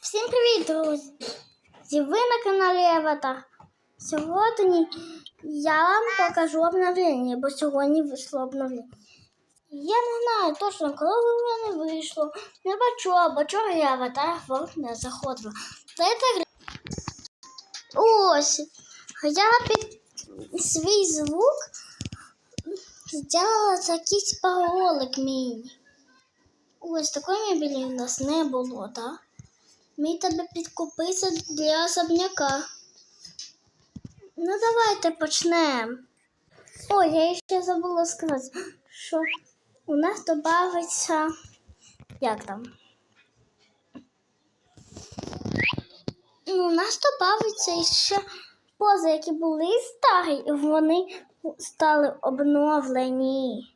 Всім привіт, друзі! Ви на каналі Аватар. Сьогодні я вам покажу обновлення, бо сьогодні вийшло обновлення. Я не знаю точно, коли воно вийшло. Не бачу, або чого я аватар World не заходила. Дайте гри- Ось. Я під свій звук зробила якийсь паролик мій. Ось такої мебелі у нас не було, так? Мій тебе підкупився для особняка. Ну, давайте почнемо. О, я ще забула сказати, що у нас додається. Як там? Ну, у нас додається ще пози, які були старі, і вони стали обновлені.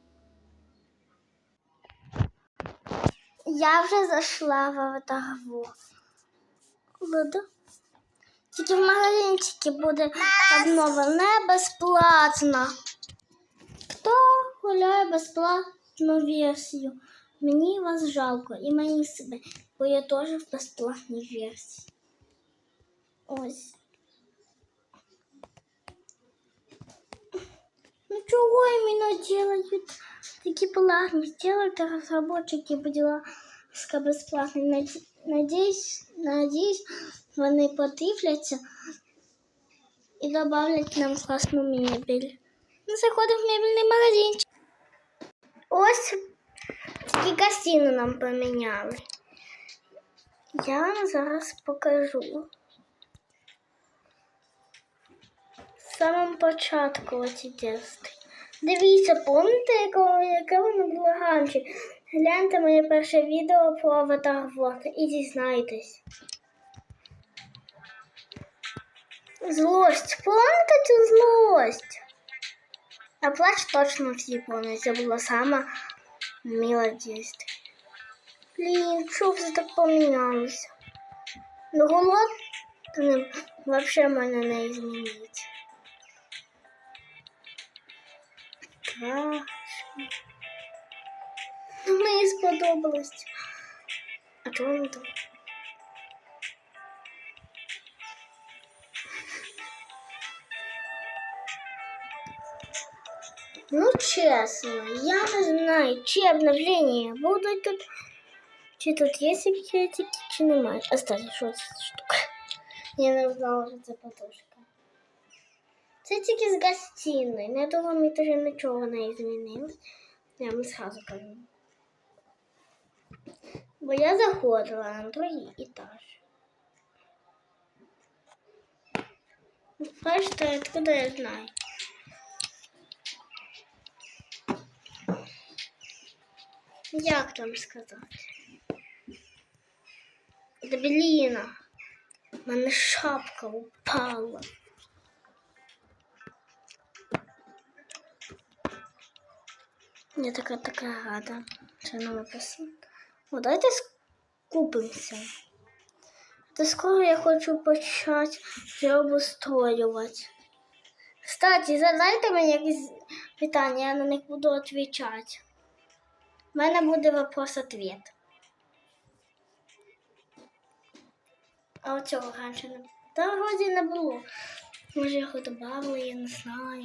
Я вже зайшла в аватарву. Буду. Тільки в магазинчикі буде обновлене безплатно. Хто гуляє безплатну версію? Мені вас жалко і мені себе, бо я теж в безплатній версії. Ось. Ну чего именно делают? Такие планы сделают разработчики дела Бесплатно. Наде- Надеюсь, надеюсь, вони подивляться і добавлять нам класну мебель. Ми заходимо в мебельний магазинчик. Ось такі картини нам поміняли. Я вам зараз покажу. В самому початку оці тести. Дивіться, пам'ятаєте, яке, воно було раніше? Гляньте моє перше відео про аватар World і дізнайтесь. Злость. Пам'ятаєте цю злость? А плач точно всі пам'ятають. Це була сама мила дійство. Блін, що все так помінялося? Ну, голод то не, вообще мене не змінить. Страшно. Мені сподобалось. А чого не так? Ну, честно, я не знаю, чи обновления будуть тут. Чи тут є секретики, чи немає. Кстати, що це штука? Я не знала, що це подушка. Це тільки з гостиної. На другому етажі нічого не змінилось. Я вам сразу кажу. Бо я заходила на другий етаж. Бачите, откуда я знаю? Як там сказати? Да блін, в мене шапка упала. Я така така рада, що нам написано. О, давайте скупимося. Та скоро я хочу почати вже обустроювати. Кстати, задайте мені якісь питання, я на них буду відповідати. У мене буде вопрос-ответ. А от цього раніше не Та вроді не було. Може його додали, я не знаю.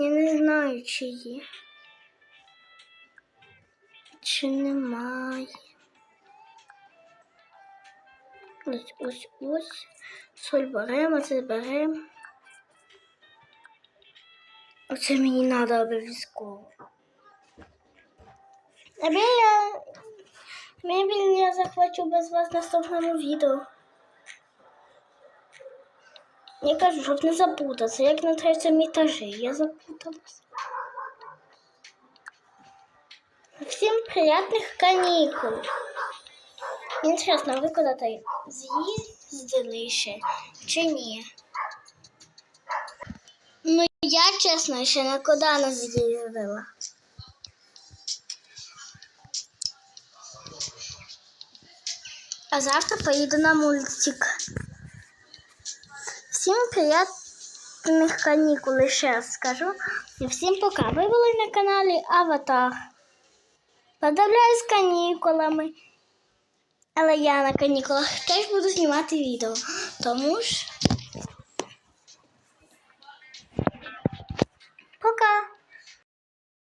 Я не знаю, чи є. Чи немає. Ось ось ось. Соль беремо, це беремо. Оце мені треба обов'язково. А я... Я захвачу без вас в наступному відео. Я кажу, щоб не запутатися, як на третьому етажі. Я запуталась. Всім приятних канікул. Інтересно, а ви куди-то з'їздили ще чи ні? Ну, я, чесно, ще нікуди не з'їздила. А завтра поїду на мультик. Всім приятних канікул ще раз скажу. І всім пока. Ви були на каналі Аватар. Поздравляю з канікулами. Але я на канікулах теж буду знімати відео. Тому ж